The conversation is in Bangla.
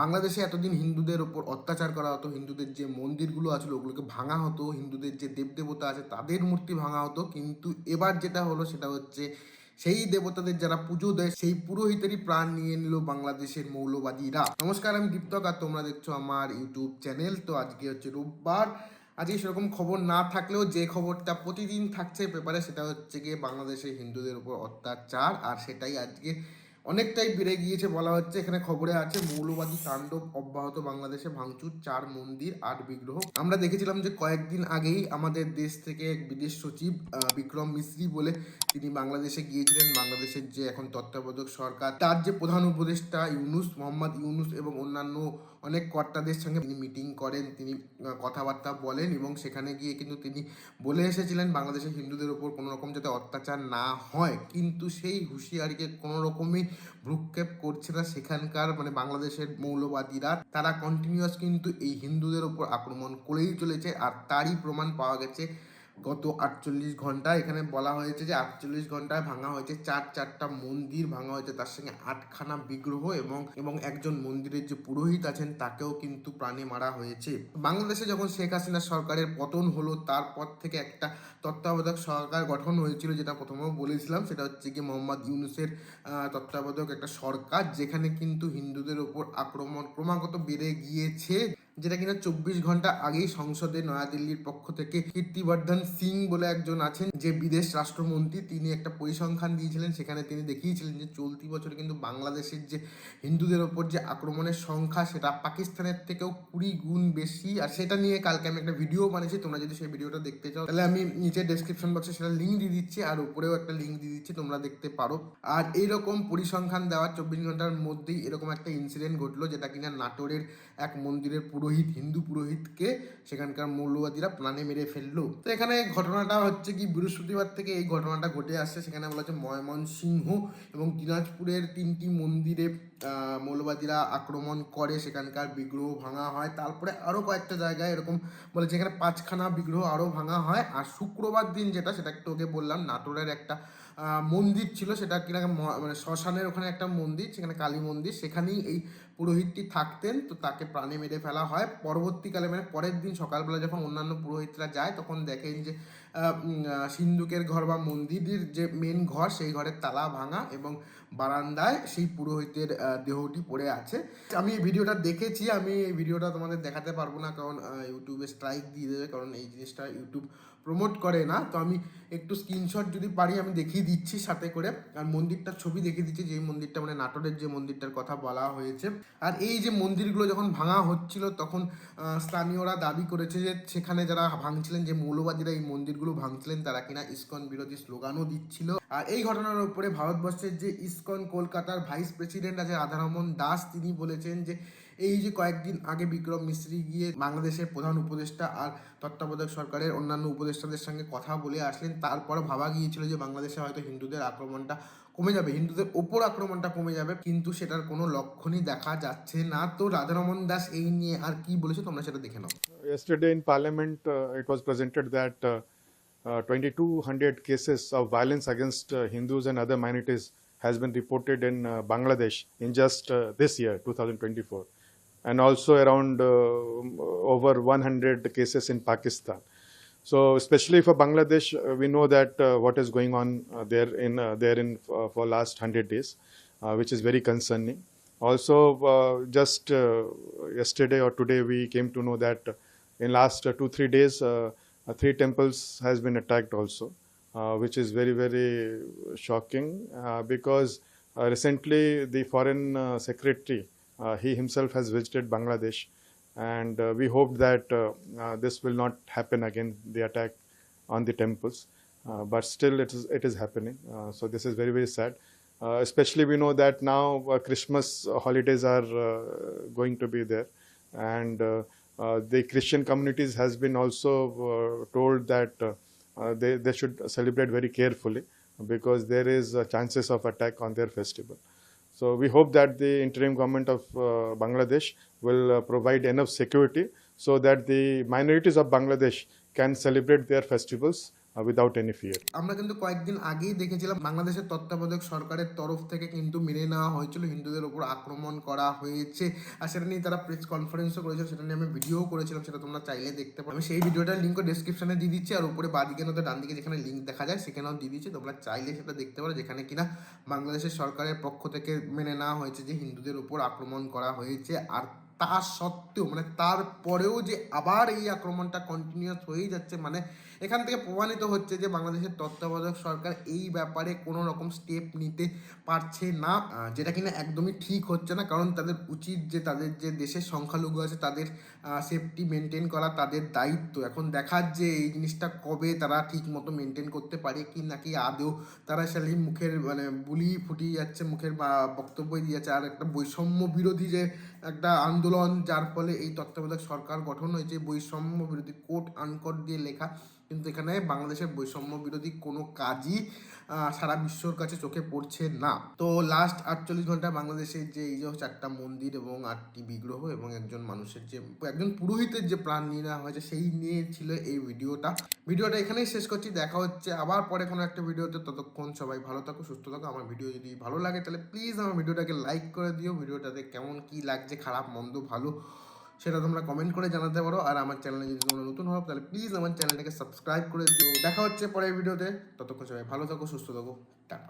বাংলাদেশে এতদিন হিন্দুদের ওপর অত্যাচার করা হতো, হিন্দুদের যে মন্দিরগুলো আছিল ওগুলোকে ভাঙা হতো, হিন্দুদের যে দেবদেবতা আছে তাদের মূর্তি ভাঙা হতো, কিন্তু এবার যেটা হলো সেটা হচ্ছে সেই দেবতাদের যারা পুজো দেয়, সেই পুরোহিতেরই প্রাণ নিয়ে নিল বাংলাদেশের মৌলবাদীরা। নমস্কার, আমি দীপ্তক আর তোমরা দেখছ আমার ইউটিউব চ্যানেল। তো আজকে হচ্ছে রোববার। আজকে সেরকম খবর না থাকলেও যে খবরটা প্রতিদিন থাকছে পেপারে সেটা হচ্ছে গিয়ে বাংলাদেশের হিন্দুদের উপর অত্যাচার, আর সেটাই আজকে অনেকটাই বেড়ে গিয়েছে বলা হচ্ছে। এখানে খবরে আছে, মৌলবাদী তাণ্ডব অব্যাহত বাংলাদেশে ভাঙচুর, চার মন্দির, আট বিগ্রহ। আমরা দেখেছিলাম যে কয়েকদিন আগেই আমাদের দেশ থেকে এক বিদেশ সচিব বিক্রম মিশ্রি বলে তিনি বাংলাদেশে গিয়েছিলেন। বাংলাদেশের যে এখন তত্ত্বাবধায়ক সরকার, তার যে প্রধান উপদেষ্টা ইউনুস, মোহাম্মদ ইউনুস এবং অন্যান্য অনেক কর্তাদের সঙ্গে তিনি মিটিং করেন, তিনি কথাবার্তা বলেন এবং সেখানে গিয়ে কিন্তু তিনি বলে এসেছিলেন বাংলাদেশের হিন্দুদের ওপর কোনো রকম যাতে অত্যাচার না হয়। কিন্তু সেই হুঁশিয়ারিকে কোনো রকমই ভ্রুক্ষেপ করছে না সেখানকার মানে বাংলাদেশের মৌলবাদীরা। তারা কন্টিনিউয়াস কিন্তু এই হিন্দুদের ওপর আক্রমণ করেই চলেছে আর তারই প্রমাণ পাওয়া গেছে গত আটচল্লিশ ঘণ্টা এখানে বলা হয়েছে যে আটচল্লিশ ঘন্টায় ভাঙা হয়েছে চার চারটা মন্দির, ভাঙা হয়েছে। তার সঙ্গে আটখানা বিগ্রহ এবং এবং একজন মন্দিরের যে পুরোহিত আছেন, তাকেও কিন্তু প্রাণে মারা হয়েছে। বাংলাদেশে যখন শেখ হাসিনা সরকারের পতন হলো, তারপর থেকে একটা তত্ত্বাবধায়ক সরকার গঠন হয়েছিল, যেটা প্রথমেও বলেছিলাম, সেটা হচ্ছে কি মোহাম্মদ ইউনুসের তত্ত্বাবধায়ক একটা সরকার, যেখানে কিন্তু হিন্দুদের ওপর আক্রমণ ক্রমাগত বেড়ে গিয়েছে। যেটা কিনা চব্বিশ ঘণ্টা আগেই সংসদে নয়াদিল্লির পক্ষ থেকে কীর্তিবর্ধন সিং বলে একজন আছেন, যে বিদেশ রাষ্ট্রমন্ত্রী, তিনি একটা পরিসংখ্যান দিয়েছিলেন, সেখানে তিনি দেখিয়েছিলেন যে চলতি বছর কিন্তু বাংলাদেশের যে হিন্দুদের ওপর যে আক্রমণের সংখ্যা, সেটা পাকিস্তানের থেকেও কুড়ি গুণ বেশি, আর সেটা নিয়ে কালকে আমি একটা ভিডিও বানিয়েছি, তোমরা যদি সেই ভিডিওটা দেখতে চাও, তাহলে আমি নিচে ডেসক্রিপশন বক্সে সেটা লিঙ্ক দিয়ে দিচ্ছি, আর উপরেও একটা লিঙ্ক দিয়ে দিচ্ছি, তোমরা দেখতে পারো। আর এইরকম পরিসংখ্যান দেওয়ার চব্বিশ ঘণ্টার মধ্যেই এরকম একটা ইনসিডেন্ট ঘটলো, যেটা কিনা নাটোরের এক মন্দিরের পুরোহিত, হিন্দু পুরোহিতকে সেখানকার মৌলবাদীরা প্রাণে মেরে ফেলল। তো এখানে ঘটনাটা হচ্ছে কি, বৃহস্পতিবার থেকে এই ঘটনাটা ঘটে আসছে। সেখানে বলা হচ্ছে ময়মনসিংহ এবং দিনাজপুরের তিনটি মন্দিরে মৌলবাদীরা আক্রমণ করে। সেখানকার বিগ্রহ ভাঙা হয়। তারপরে আরও কয়েকটা জায়গায় এরকম বলে যেখানে পাঁচখানা বিগ্রহ আরও ভাঙা হয়। আর শুক্রবার দিন যেটা, সেটা একটু ওকে বললাম, নাটোরের একটা মন্দির ছিল, সেটা কিনা মানে শ্মশানের ওখানে একটা মন্দির, সেখানে কালী মন্দির, সেখানেই এই পুরোহিতটি থাকতেন, তো তাকে প্রাণে মেরে ফেলা হয়। পরবর্তীকালে মানে পরের দিন সকালবেলা যখন অন্যান্য পুরোহিতরা যায়, তখন দেখেন যে সিন্ধুকের ঘর বা মন্দিরের যে মেন ঘর, সেই ঘরের তালা ভাঙা এবং বারান্দায় সেই পুরোহিতের দেহটি পড়ে আছে। আমি এই ভিডিওটা দেখেছি, আমি এই ভিডিওটা তোমাদের দেখাতে পারব না কারণ ইউটিউবে স্ট্রাইক দিয়ে দেবে, কারণ এই জিনিসটা ইউটিউব প্রমোট করে না। তো আমি একটু স্ক্রিনশট যদি পারি, আমি দেখিয়ে দিচ্ছি সাথে করে। আর মন্দিরটার ছবি দেখিয়ে দিচ্ছি যে মন্দিরটা মানে নাটোরের যে মন্দিরটার কথা বলা হয়েছে। আর এই যে মন্দিরগুলো যখন ভাঙা হচ্ছিল, তখন স্থানীয়রা দাবি করেছে যে সেখানে যারা ভাঙছিলেন, যে মৌলবাদীরা এই মন্দিরগুলো ভাঙছিলেন তারা কিনা ইস্কন বিরোধী স্লোগানও দিচ্ছিল। আর এই ঘটনার উপরে ভারতবর্ষের যে ইস্কন কলকাতার ভাইস প্রেসিডেন্ট আছে রাধারমন দাস তিনি বলেছেন যে এই যে কয়েকদিন আগে বিক্রম মিস্ত্রি গিয়ে বাংলাদেশের প্রধান উপদেষ্টা আর তত্ত্বাবধায়ক সরকারের অন্যান্য উপদেষ্টাদের সঙ্গে কথা বলে আসলেন তারপরে ভাবা গিয়েছিল যে বাংলাদেশে হয়তো হিন্দুদের আক্রমণটা কমে যাবে হিন্দুদের ওপর আক্রমণটা কমে যাবে কিন্তু সেটার কোনো লক্ষণই দেখা যাচ্ছে না। তো রাধারমন দাস এই নিয়ে আর কি বলেছে তোমরা সেটা দেখে নাও। Yesterday in Parliament, uh, uh, 2,200 cases of violence against uh, Hindus and other minorities has been reported in uh, Bangladesh in just uh, this year, 2024, and also around uh, over 100 cases in Pakistan. So, especially for Bangladesh, we know that what is going on there in there in for last 100 days, which is very concerning. Also, just yesterday or today, we came to know that in last two three days, three temples has been attacked also, uh, which is very very shocking uh, because uh, recently the foreign uh, secretary uh, he himself has visited Bangladesh, and uh, we hope that uh, uh, this will not happen again. The attack on the temples, uh, but still it is it is happening. Uh, so this is very very sad. Uh, especially we know that now uh, Christmas holidays are uh, going to be there, and uh, uh, the Christian communities has been also uh, told that uh, uh, they they should celebrate very carefully because there is uh, chances of attack on their festival. So we hope that the interim government of uh, Bangladesh will uh, provide enough security so that the minorities of Bangladesh can celebrate their festivals without any fear. আমরা কিন্তু কয়েকদিন আগেই দেখেছিলাম বাংলাদেশের তত্ত্বাবধায়ক সরকারের তরফ থেকে কিন্তু মেনে নেওয়া হয়েছিল, হিন্দুদের উপর আক্রমণ করা হয়েছে। আর সেটা নিয়ে তারা প্রেস কনফারেন্সও করেছিল, সেটা নিয়ে আমি ভিডিও করেছিলাম, সেটা তোমরা চাইলে দেখতে পারো। আমি সেই ভিডিওটার লিঙ্কও ডিসক্রিপশনে দিয়ে দিচ্ছি, আর উপরে বাদিকে নয় ডান দিকে যেখানে লিঙ্ক দেখা যায়, সেখানেও দিয়ে দিচ্ছি। তোমরা চাইলে সেটা দেখতে পারো, যেখানে কিনা বাংলাদেশের সরকারের পক্ষ থেকে মেনে নেওয়া হয়েছে যে হিন্দুদের উপর আক্রমণ করা হয়েছে। আর তা সত্ত্বেও মানে তারপরেও যে আবার এই আক্রমণটা কন্টিনিউয়াস হয়েই যাচ্ছে মানে এখান থেকে প্রমাণিত হচ্ছে যে বাংলাদেশের তত্ত্বাবধায়ক সরকার এই ব্যাপারে কোনো রকম স্টেপ নিতে পারছে না যেটা কিনা একদমই ঠিক হচ্ছে না। কারণ তাদের উচিত যে তাদের যে দেশের সংখ্যালঘু আছে, তাদের সেফটি মেনটেন করা তাদের দায়িত্ব। এখন দেখার যে এই জিনিসটা কবে তারা ঠিক মতো মেনটেন করতে পারে কি নাকি আদৌ তারা শালি মুখের মানে বুলি ফুটিয়ে যাচ্ছে, মুখের বক্তব্য দিয়ে যাচ্ছে। আর একটা বৈষম্য বিরোধী যে একটা আন্দোলন, যার ফলে এই তত্ত্বাবধায়ক সরকার গঠন হয়েছে, বৈষম্য বিরোধী কোট আনকোট দিয়ে লেখা কিন্তু এখানে বাংলাদেশের বৈষম্য বিরোধী কোনো কাজই সারা বিশ্বর কাছে চোখে পড়ছে না। তো লাস্ট আটচল্লিশ ঘণ্টা বাংলাদেশের যে এই যে চারটা মন্দির এবং আটটি বিগ্রহ এবং একজন মানুষের যে, একজন পুরোহিতের যে প্রাণ নিয়ে নেওয়া হয়েছে, সেই নিয়ে ছিল এই ভিডিওটা। ভিডিওটা এখানেই শেষ করছি, দেখা হচ্ছে আবার পরে কোনো একটা ভিডিওতে। ততক্ষণ সবাই ভালো থাকো, সুস্থ থাকো। আমার ভিডিও যদি ভালো লাগে, তাহলে প্লিজ আমার ভিডিওটাকে লাইক করে দিও। ভিডিওটাতে কেমন কি লাগছে, খারাপ, মন্দ, ভালো সেটা তোমরা কমেন্ট করে জানাতে পারো। আর আমার চ্যানেলে যদি তোমরা নতুন হও, তাহলে প্লিজ আমার চ্যানেলটাকে সাবস্ক্রাইব করে দিও। দেখা হচ্ছে পরের ভিডিওতে ততক্ষণ সবাই ভালো থাকো, সুস্থ থাকো। টাটা।